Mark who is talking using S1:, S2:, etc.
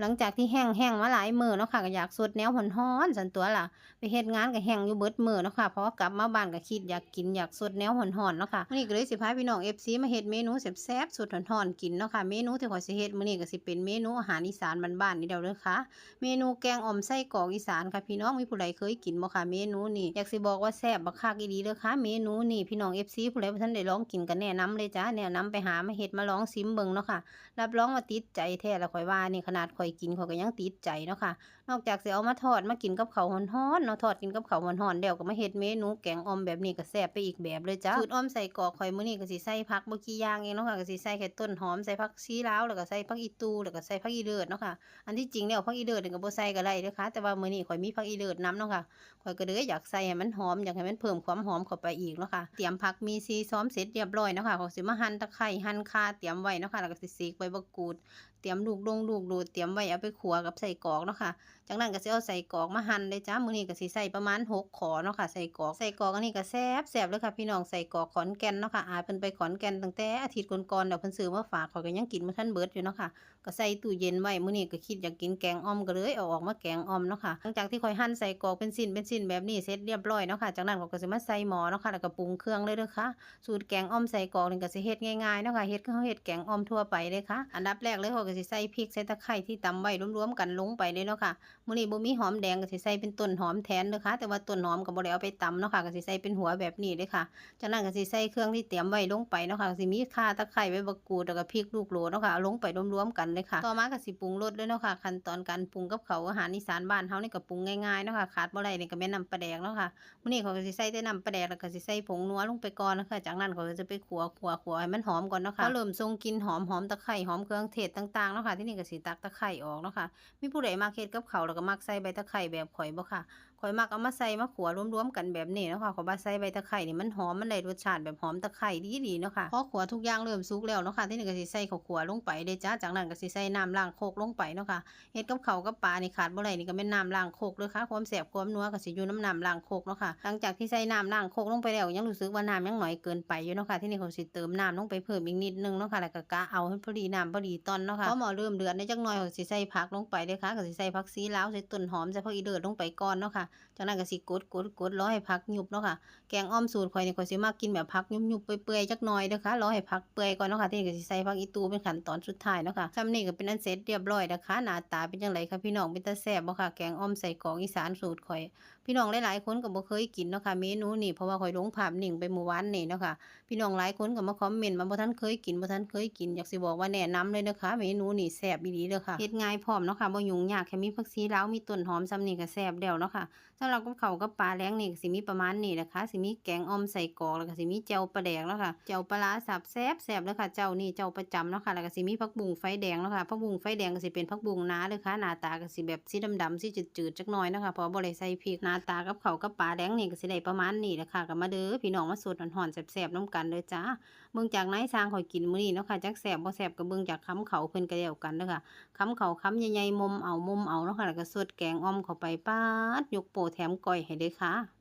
S1: หลังจากที่แห้งแห้งมาหลายมือเนาะค่ะก็อยากสดแนวร้อนๆสันตัวล่ะ ไปเฮ็ดงานก็แห้งอยู่เบิดมือเนาะค่ะเพราะกลับมาบ้านก็คิดอยากกินอยากสดแนวร้อนๆเนาะค่ะมื้อนี้ก็เลยสิพาพี่น้อง FC มาเฮ็ดเมนูแซ่บๆสดร้อนๆกินเนาะค่ะเมนูที่ข้อยสิเฮ็ดมื้อนี้ก็สิเป็นเมนูอาหารอีสานบ้านๆนี่เด้อเด้อค่ะ เมนูแกงอ่อมไส้กรอกอีสานค่ะพี่น้องมีผู้ใดเคยกินบ่ค่ะเมนูนี้อยากสิบอกว่าแซ่บบักคักอีหลีเด้อค่ะเมนูนี้พี่น้อง FC ผู้ใดบ่ทันได้ลองกินก็แนะนำเลยจ้าแนะนำไปหามาเฮ็ดมาลองซิมเบิ่งเนาะค่ะรับรองว่าติดใจแท้ละข่อยว่านี่ขนาดข่อยกินข่อยก็ยังติดใจเนาะค่ะ นอกจากสิเอามาทอดมากินกับข้าวร้อนเนาะทอดกินกับข้าวร้อนๆแล้วก็มาเฮ็ดเมนูแกงออมแบบนี้ก็แซ่บไปอีกแบบเลยจ้าสูตรอ่อมใส่กอกข่อยมื้อนี้ก็สิใส่ผักบ่กี่อย่างเองเนาะค่ะก็สิใส่แค่ต้นหอมใส่ผักชีลาวแล้วก็ใส่ผักอีตูแล้วก็ใส่ผักอีเลิศเนาะค่ะอันที่จริงแล้วผักอีเลิศนี่ก็บ่ใส่ก็ได้เด้อค่ะแต่ว่ามื้อนี้ข่อยมีผักอีเลิศนํเนาะค่ะข่อยก็เลยอยากใส่ให้มันหอมอยากให้มันเพิ่มความหอมเข้าไปอีกเนาะค่ะเตรียมผักมีซีซ้อมเสร็จเรียบร้อยเนาะค่ะข่อยสิมาหั่นตะไคร้หั่นข่าเตรียมไว้เนาะค่ะแล้วก็สิสีกใบมะกรูดเตรียมลูกดงลูกดดเตรียมไว้เอาไปขัวกับใส่กอกเนาะค่ะ จากนั้นก็สิเอาใส่กอกมาหั่นเลยจ้ามื้อนี้ก็สิใส่ประมาณ6ขอเนาะค่ะใส่กอกใส่กอกอันนี้ก็แซ่บแซ่บเลยค่ะพี่น้องใส่กอกขอนแก่นเนาะค่ะอาเพิ่นไปขอนแก่นตั้งแต่อาทิตย์ก่อนๆแล้วเพิ่นซื้อมาฝากขอยก็ยังกินมาท่านเบิดอยู่เนาะค่ะ ก็ใส่ตู้เย็นไว้มื้อนี้ก็คิดอยากกินแกงอ่อมก็เลยเอาออกมาแกงอ่อมเนาะค่ะหลังจากที่ข่อยหั่นใส่กรอกเป็นชิ้นเป็นชิ้นแบบนี้เสร็จเรียบร้อยเนาะค่ะจากนั้นก็สิมาใส่หม้อเนาะค่ะแล้วก็ปรุงเครื่องเลยเด้อค่ะสูตรแกงอ่อมใส่กรอกนี่ก็สิเฮ็ดง่ายๆเนาะค่ะเฮ็ดคือเฮ็ดแกงอ่อมทั่วไปเลยค่ะอันดับแรกเลยข่อยก็สิใส่พริกใส่ตะไคร้ที่ตำไว้รวมๆกันลงไปเลยเนาะค่ะมื้อนี้บ่มีหอมแดงก็สิใส่เป็นต้นหอมแทนเด้อค่ะแต่ว่าต้นหอมก็บ่ได้เอาไปตำเนาะค่ะก็สิใส่เป็นหัวแบบนี้เลยค่ะจากนั้นก็สิใส่เครื่องที่เตรียมไว้ลงไปเนาะค่ะก็สิมีข่าตะไคร้ใบมะกรูดแล้วก็พริกลูกโหลเนาะค่ะลงไปรวมๆกันเลยค่ะ ต่อมาก็สิปรุงรสด้วยเนาะค่ะขั้นตอนการปรุงกับเขาอาหารอีสานบ้านเฮานี่ก็ปรุงง่ายๆเนาะค่ะขาดบ่ได้นี่ก็แม่นน้ำปลาแดกเนาะค่ะมื้อนี้เขาก็สิใส่แต่น้ำปลาแดกแล้วก็สิใส่ผงนัวลงไปก่อนนะค่ะจากนั้นเขาก็จะไปขัวขัวขัวให้มันหอมก่อนเนาะค่ะพอเริ่มทรงกลิ่นหอมหอมตะไคร้หอมเครื่องเทศต่างๆเนาะค่ะที่นี่ก็สิตักตะไคร้ออกเนาะค่ะมีผู้ใดมักเฮ็ดกับเขาแล้วก็มักใส่ใบตะไคร้แบบข่อยบ่ค่ะข่อยมักเอามาใส่มาขัวรวมๆกันแบบนี้เนาะค่ะข่อยว่าใส่ใบตะไคร้นี่มันหอมมันได้รสชาติแบบหอมตะไคร้ดีๆเนาะค่ะพอขัวทุกอย่างเริ่มสุกแล้วเนาะค่ะที่นี่ก็สิใส่ข้าวขัวลงไปเด้จ้าจากนั้นก็สิใส่น้ำล้างโคกลงไปเนาะค่ะเฮ็ดกับเขากับปลานี่ขาดบ่ได้นี่ก็แม่นน้ำล้างโคกเด้อค่ะความแซ่บความนัวก็สิอยู่น้ำน้ำล้างโคกเนาะค่ะหลังจากที่ใส่น้ำล้างโคกลงไปแล้วยังรู้สึกว่าน้ำยังหน้อยเกินไปอยู่เนาะค่ะที่นี่เขาสิเติมน้ำลงไปเพิ่มอีกนิดนึงเนาะค่ะแล้วก็กะเอาให้พอดีน้ำพอดีตอนเนาะค่ะพอหม้อเริ่มเดือดในจักหน่อยเขาสิใส่ผักลงไปเด้อค่ะก็สิใส่ผักซีลาวใส่ต้นหอมใส่ผักอีเลิศลงไปก่อนเนาะค่ะจากนั้นก็สิกดกดกดรอให้ผักยุบเนาะค่ะแกงอ้อมสูตรข่อยนี่ข่อยสิมากินแบบผักยุบๆเปื่อยๆจักหน่อยเด้อค่ะรอให้ผักเปื่อยก่อนเนาะค่ะที่นี่ก็สิใส่ผักอีตูเป็นขั้นตอนสุดท้ายเนาะค่ะซำนี้ก็เป็นอันเสร็จเรียบร้อยนะคะหน้าตาเป็นจังไดคะพี่น้องเป็นตาแซ่บบ่ค่ะแกงอ้อมใส่กรอกอีสานสูตรข่อย พี่น้องหลายๆคนก็บ่เคยกินเนาะค่ะเมนูนี้เพราะว่าข่อยลงภาพนิ่งไปเมื่อวานนี่เนาะค่ะพี่น้องหลายคนก็มาคอมเมนต์มาบ่ทันเคยกินบ่ทันเคยกินอยากสิบอกว่าแนะนำเลยนะคะเมนูนี้แซ่บอีหลีเด้อค่ะเฮ็ดง่ายพร้อมเนาะค่ะบ่ยุ่งยากแค่มีผักชีลาวมีต้นหอมซำนี้ก็แซ่บแล้วเนาะค่ะสำหรับกับข้าวกับปลาแล้งนี่ก็สิมีประมาณนี้นะคะสิมีแกงอ่อมใส่กรอกแล้วก็สิมีแจ่วปลาแดกเนาะค่ะแจ่วปลาสับแซ่บแซ่บเลยค่ะเจ้านี่เจ้าประจำเนาะค่ะแล้วก็สิมีผักบุ้งไฟแดงเนาะค่ะผักบุ้งไฟแดงก็สิเป็นผักบุ้งหนาเลยค่ะหน้าตาก็สิแบบสีดำๆสีจืดๆจักหน่อยนะคะพราะบ่ได้ใส่พริกหน้าตากับเขากับปลาแล้งนี่ก็สิได้ประมาณนี้แหละค่ะก็มาเด้อพี่น้องมาสดหอนๆแซ่บๆน้ำกันเด้อจ้าเบิ่งจากไหนสร้างข่อยกินมื้อนี้เนาะค่ะจักแซ่บบ่แซ่บก็เบิ่งจากคำเขาเพิ่นก็แล้วกันเด้อค่ะคำเขาคำใหญ่ๆมุมเอามุมเอาเนาะค่ะแล้วก็สดแกงอ่อมเข้าไปป๊าดยกโปแถมก้อยให้เด้อค่ะ